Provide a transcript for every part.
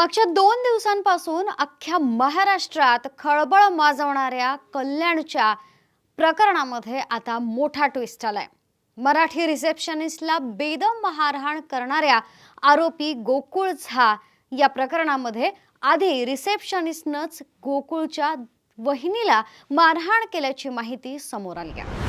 मागच्या दोन दिवसांपासून अख्ख्या महाराष्ट्रात खळबळ माजवणाऱ्या कल्याणच्या प्रकरणामध्ये आता मोठा ट्विस्ट आलाय. मराठी रिसेप्शनिस्टला बेदम मारहाण करणाऱ्या आरोपी गोकुळ झा या प्रकरणामध्ये आधी रिसेप्शनिस्टनंच गोकुळच्या वहिनीला मारहाण केल्याची माहिती समोर आली आहे.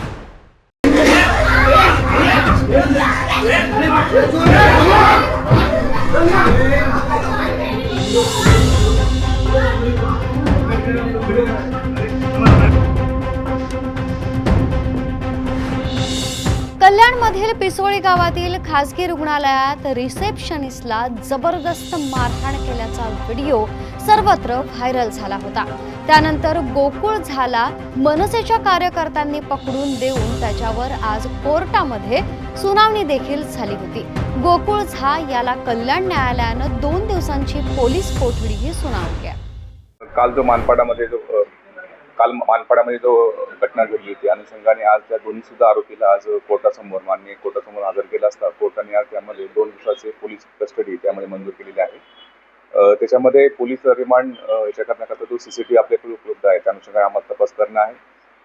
कल्याणमधील पिसोळी गावातील खासगी रुग्णालयात रिसेप्शनिस्टला जबरदस्त मारहाण केल्याचा व्हिडिओ सर्वत्र व्हायरल झाला होता. त्यानंतर गोकुळ झाला मनसेच्या कार्यकर्त्यांनी पकडून देऊन त्याच्यावर आज कोर्टामध्ये सुनावणी देखील झाली होती. गोकुळ झा याला कल्याण न्यायालयानं दोन दिवसांची पोलीस कोठडीही सुनावली आहे. काल जो मानपाडामध्ये जो काल मानपाडामध्ये जो घटना घडली होती अनुषंगाने आज त्या दोन्ही सुद्धा आरोपीला आज कोर्टासमोर मान्य कोर्टासमोर हजर केला असता. कोर्टाने आज त्यामध्ये दोन दिवसाचे पोलीस कस्टडी त्यामध्ये मंजूर केलेली आहे. त्याच्यामध्ये पोलीस रिमांड याच्या करण्याकरता जो सीसीटीव्ही आपल्याकडे उपलब्ध आहे त्या अनुषंगाने आम्हाला तपास करणं आहे.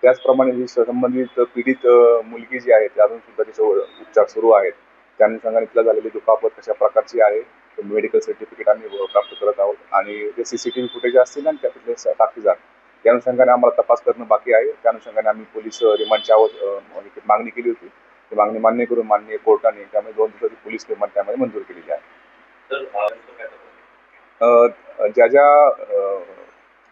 त्याचप्रमाणे ही संबंधित पीडित मुलगी जी आहे ती अजून सुद्धा तिच्यावर उपचार सुरू आहेत. त्या अनुषंगाने तिला झालेली दुखापत कशा प्रकारची आहे मेडिकल सर्टिफिकेट आम्ही प्राप्त करत आहोत. आणि जे सीसीटीव्ही फुटेज असतील आणि त्यातले साक्षीदार त्या अनुषंगाने आम्हाला तपास करणं बाकी आहे. त्या अनुषंगाने आम्ही पोलीस रिमांडची आव- अ, ही मागणी केली होती. ती मागणी मान्य करून मान्य कोर्टाने त्यामुळे दोन दिवसाची पोलीस रिमांड त्यामध्ये मंजूर केलेली आहे. ज्या ज्या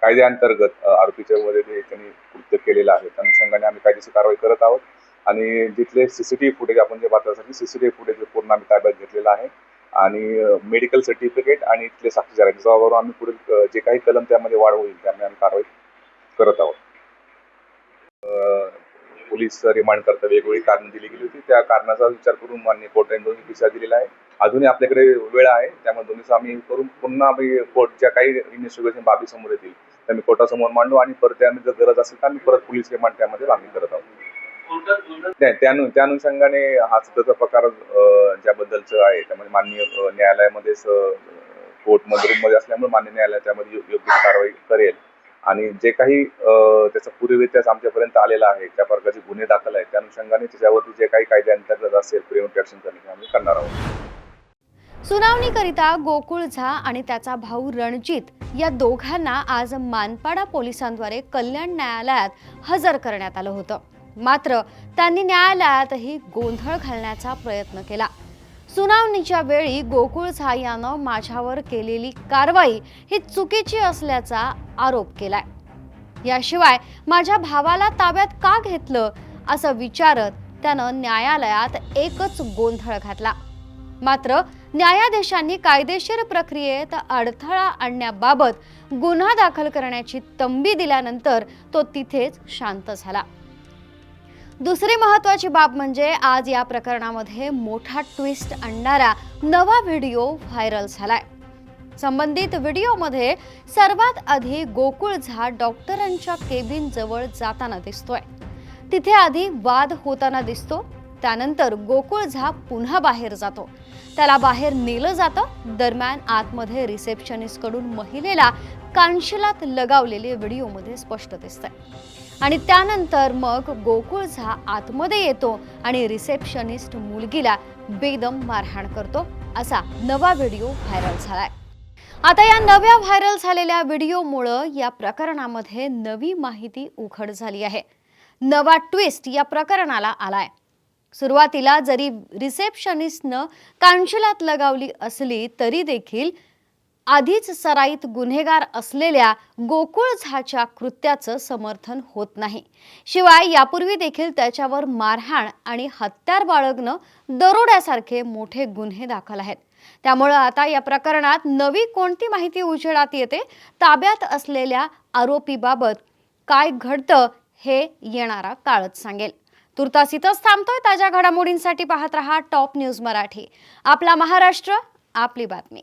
कायद्याअंतर्गत आरोपीच्या मध्ये त्यांनी कृत्य केलेलं आहे त्या अनुषंगाने आम्ही कायदेशीर कारवाई करत आहोत. आणि जिथले सीसीटीव्ही फुटेज आपण जे पाहण्यासाठी सीसीटीव्ही फुटेज पूर्ण आम्ही ताब्यात घेतलेलं आहे. आणि मेडिकल सर्टिफिकेट आणि इथले साक्षीदार ज्यावर आम्ही पुढील जे काही कलम त्यामध्ये वाढ होईल त्यामध्ये आम्ही कारवाई करत आहोत. पोलीस रिमांड करता वेगवेगळी कारणं दिली गेली होती. त्या कारणाचा विचार करून मान्य कोर्टाने दोन्ही दिशा दिलेला आहे अजूनही आपल्याकडे वेळ आहे. त्यामुळे दोन्ही आम्ही करून पुन्हा आम्ही कोर्टच्या काही इन्व्हेस्टिगेशन बाबी समोर येतील. त्या मी कोर्टासमोर मांडू आणि परत त्यामध्ये जर गरज असेल तर आम्ही परत पोलीस रिमांड त्यामध्ये आम्ही करत आहोत. त्या त्या अनुषंगाने हा सध्याचा प्रकार ज्याबद्दलचं आहे. त्यामध्ये माननीय न्यायालयामध्येच कोर्टमध्ये असल्यामुळे मान्य न्यायालय त्यामध्ये योग्य कारवाई करेल. आणि जे काही त्याचा पूर्वीत्यास आमच्यापर्यंत आलेला आहे त्या प्रकारचे गुन्हे दाखल आहेत त्या अनुषंगाने त्याच्यावरती जे काही कायद्याअंतर्गत असेल प्रिव्हेंटिव्ह ऍक्शन करणे आम्ही करणार आहोत. सुनावणीकरिता गोकुळ झा आणि त्याचा भाऊ रणजित या दोघांना आज मानपाडा पोलिसांद्वारे कल्याण न्यायालयात हजर करण्यात आलं होतं. मात्र त्यांनी न्यायालयातही गोंधळ घालण्याचा प्रयत्न केला. सुनावणीच्या वेळी गोकुळ झा यानं माझ्यावर केलेली कारवाई ही चुकीची असल्याचा आरोप केलाय. याशिवाय माझ्या भावाला ताब्यात का घेतलं असं विचारत त्यानं न्यायालयात एकच गोंधळ घातला. मात्र न्यायाधीशांनी कायदेशीर प्रक्रियेत अडथळा आणण्याबाबत गुन्हा दाखल करण्याची तंबी दिल्यानंतर तो तिथेच शांत झाला. दुसरी महत्वाची बाब म्हणजे आज या प्रकरणामध्ये मोठा ट्विस्ट आणणारा नवा व्हिडिओ व्हायरल झालाय. संबंधित व्हिडिओमध्ये सर्वात आधी गोकुळ झा डॉक्टरांच्या केबिन जवळ जाताना दिसतोय. तिथे आधी वाद होताना दिसतो त्यानंतर गोकुळ झा पुन्हा बाहेर जातो. त्याला बाहेर नेलं जातं दरम्यान आतमध्ये रिसेप्शनिस्टकडून महिलेला कानशिलात लगावलेले व्हिडिओमध्ये स्पष्ट दिसतंय. आणि त्यानंतर मग गोकुळ झा आतमध्ये येतो आणि रिसेप्शनिस्ट मुलगीला बेदम मारहाण करतो. असा नवा व्हिडिओ व्हायरल झालाय. आता या नव्या व्हायरल झालेल्या व्हिडिओमुळं या प्रकरणामध्ये नवी माहिती उघड झाली आहे. नवा ट्विस्ट या प्रकरणाला आलाय. सुरुवातीला जरी रिसेप्शनिस्टनं कानशिलात लगावली असली तरी देखील आधीच सराईत गुन्हेगार असलेल्या गोकुळ झाच्या कृत्याचं समर्थन होत नाही. शिवाय यापूर्वी देखील त्याच्यावर मारहाण आणि हत्यार बाळगणं दरोड्यासारखे मोठे गुन्हे दाखल आहेत. त्यामुळं आता या प्रकरणात नवी कोणती माहिती उजेडात येते? ताब्यात असलेल्या आरोपीबाबत काय घडतं हे येणारा काळच सांगेल. तुर्तास इथंच थांबतोय ताज्या घडामोडींसाठी पाहत रहा टॉप न्यूज मराठी. आपला महाराष्ट्र आपली बातमी.